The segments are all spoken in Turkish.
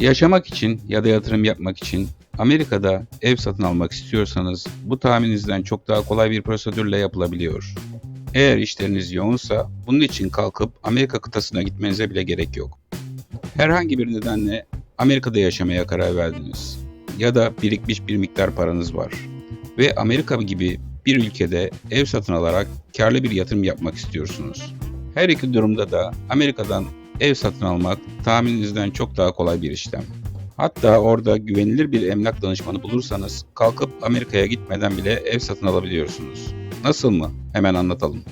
Yaşamak için ya da yatırım yapmak için Amerika'da ev satın almak istiyorsanız bu tahmininizden çok daha kolay bir prosedürle yapılabiliyor. Eğer işleriniz yoğunsa bunun için kalkıp Amerika kıtasına gitmenize bile gerek yok. Herhangi bir nedenle Amerika'da yaşamaya karar verdiniz ya da birikmiş bir miktar paranız var ve Amerika gibi bir ülkede ev satın alarak karlı bir yatırım yapmak istiyorsunuz. Her iki durumda da Amerika'dan ev satın almak tahmininizden çok daha kolay bir işlem. Hatta orada güvenilir bir emlak danışmanı bulursanız kalkıp Amerika'ya gitmeden bile ev satın alabiliyorsunuz. Nasıl mı? Hemen anlatalım.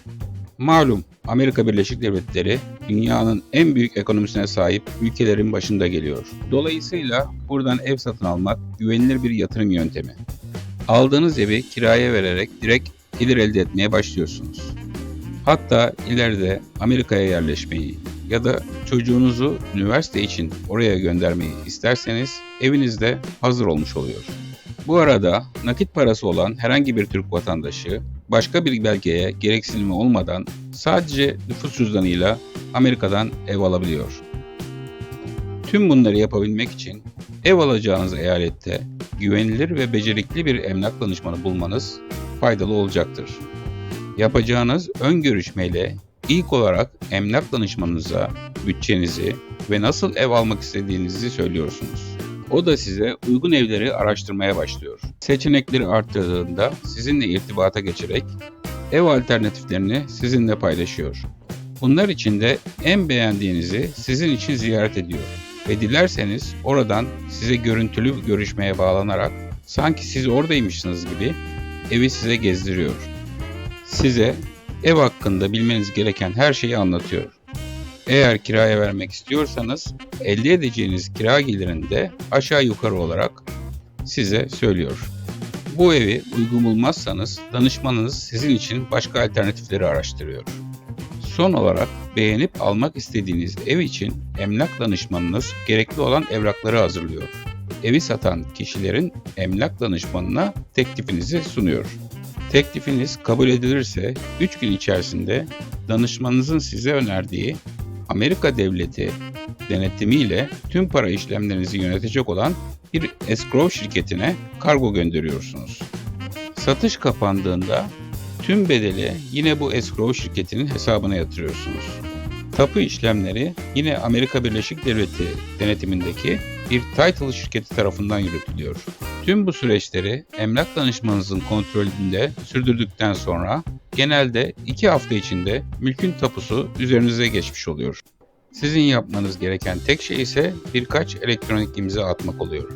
Malum Amerika Birleşik Devletleri dünyanın en büyük ekonomisine sahip ülkelerin başında geliyor. Dolayısıyla buradan ev satın almak güvenilir bir yatırım yöntemi. Aldığınız evi kiraya vererek direkt gelir elde etmeye başlıyorsunuz. Hatta ileride Amerika'ya yerleşmeyi ya da çocuğunuzu üniversite için oraya göndermeyi isterseniz evinizde hazır olmuş oluyor. Bu arada nakit parası olan herhangi bir Türk vatandaşı başka bir belgeye gereksinimi olmadan sadece nüfus cüzdanıyla Amerika'dan ev alabiliyor. Tüm bunları yapabilmek için ev alacağınız eyalette güvenilir ve becerikli bir emlak danışmanı bulmanız faydalı olacaktır. Yapacağınız ön görüşmeyle ilk olarak emlak danışmanınıza bütçenizi ve nasıl ev almak istediğinizi söylüyorsunuz. O da size uygun evleri araştırmaya başlıyor. Seçenekleri arttırdığında sizinle irtibata geçerek ev alternatiflerini sizinle paylaşıyor. Bunlar içinde en beğendiğinizi sizin için ziyaret ediyor ve dilerseniz oradan size görüntülü görüşmeye bağlanarak sanki siz oradaymışsınız gibi evi size gezdiriyor. Size ev hakkında bilmeniz gereken her şeyi anlatıyor. Eğer kiraya vermek istiyorsanız elde edeceğiniz kira gelirini de aşağı yukarı olarak size söylüyor. Bu evi uygun bulmazsanız danışmanınız sizin için başka alternatifleri araştırıyor. Son olarak beğenip almak istediğiniz ev için emlak danışmanınız gerekli olan evrakları hazırlıyor. Evi satan kişilerin emlak danışmanına teklifinizi sunuyor. Teklifiniz kabul edilirse 3 gün içerisinde danışmanınızın size önerdiği Amerika Devleti denetimiyle tüm para işlemlerinizi yönetecek olan bir escrow şirketine kargo gönderiyorsunuz. Satış kapandığında tüm bedeli yine bu escrow şirketinin hesabına yatırıyorsunuz. Tapu işlemleri yine Amerika Birleşik Devleti denetimindeki bir title şirketi tarafından yürütülüyor. Tüm bu süreçleri emlak danışmanınızın kontrolünde sürdürdükten sonra genelde 2 hafta içinde mülkün tapusu üzerinize geçmiş oluyor. Sizin yapmanız gereken tek şey ise birkaç elektronik imza atmak oluyor.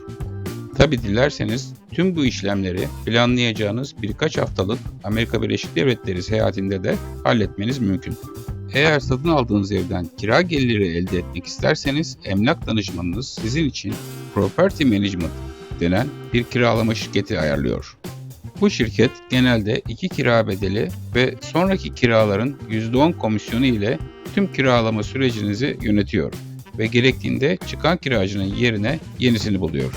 Tabi dilerseniz tüm bu işlemleri planlayacağınız birkaç haftalık Amerika Birleşik Devletleri seyahatinde de halletmeniz mümkün. Eğer satın aldığınız evden kira geliri elde etmek isterseniz emlak danışmanınız sizin için Property Management denen bir kiralama şirketi ayarlıyor. Bu şirket genelde iki kira bedeli ve sonraki kiraların %10 komisyonu ile tüm kiralama sürecinizi yönetiyor ve gerektiğinde çıkan kiracının yerine yenisini buluyor.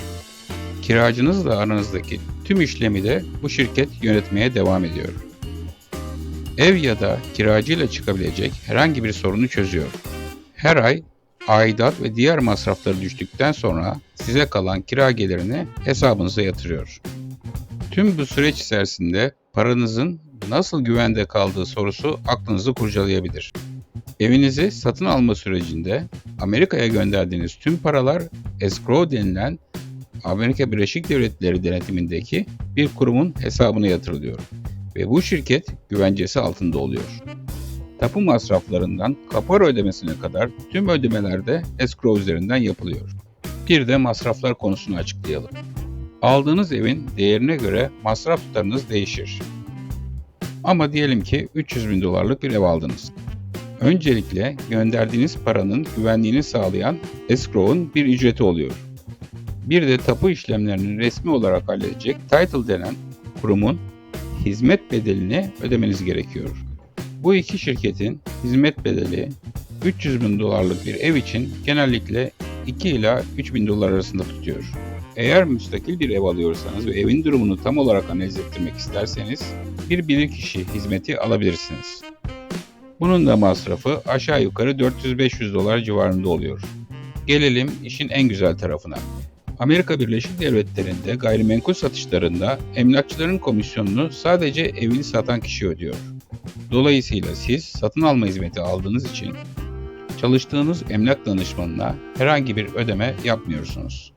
Kiracınızla aranızdaki tüm işlemi de bu şirket yönetmeye devam ediyor. Ev ya da kiracıyla çıkabilecek herhangi bir sorunu çözüyor. Her ay aidat ve diğer masrafları düştükten sonra size kalan kira gelirini hesabınıza yatırıyor. Tüm bu süreç içerisinde paranızın nasıl güvende kaldığı sorusu aklınızı kurcalayabilir. Evinizi satın alma sürecinde Amerika'ya gönderdiğiniz tüm paralar escrow denilen Amerika Birleşik Devletleri denetimindeki bir kurumun hesabına yatırılıyor ve bu şirket güvencesi altında oluyor. Tapu masraflarından kapora ödemesine kadar tüm ödemelerde escrow üzerinden yapılıyor. Bir de masraflar konusunu açıklayalım. Aldığınız evin değerine göre masraf tutarınız değişir. Ama diyelim ki 300 bin dolarlık bir ev aldınız. Öncelikle gönderdiğiniz paranın güvenliğini sağlayan escrow'un bir ücreti oluyor. Bir de tapu işlemlerini resmi olarak halledecek title denen kurumun hizmet bedelini ödemeniz gerekiyor. Bu iki şirketin hizmet bedeli 300 bin dolarlık bir ev için genellikle 2 ila 3 bin dolar arasında tutuyor. Eğer müstakil bir ev alıyorsanız ve evin durumunu tam olarak analiz ettirmek isterseniz bir bilirkişi hizmeti alabilirsiniz. Bunun da masrafı aşağı yukarı 400-500 dolar civarında oluyor. Gelelim işin en güzel tarafına. Amerika Birleşik Devletleri'nde gayrimenkul satışlarında emlakçıların komisyonunu sadece evini satan kişi ödüyor. Dolayısıyla siz satın alma hizmeti aldığınız için çalıştığınız emlak danışmanına herhangi bir ödeme yapmıyorsunuz.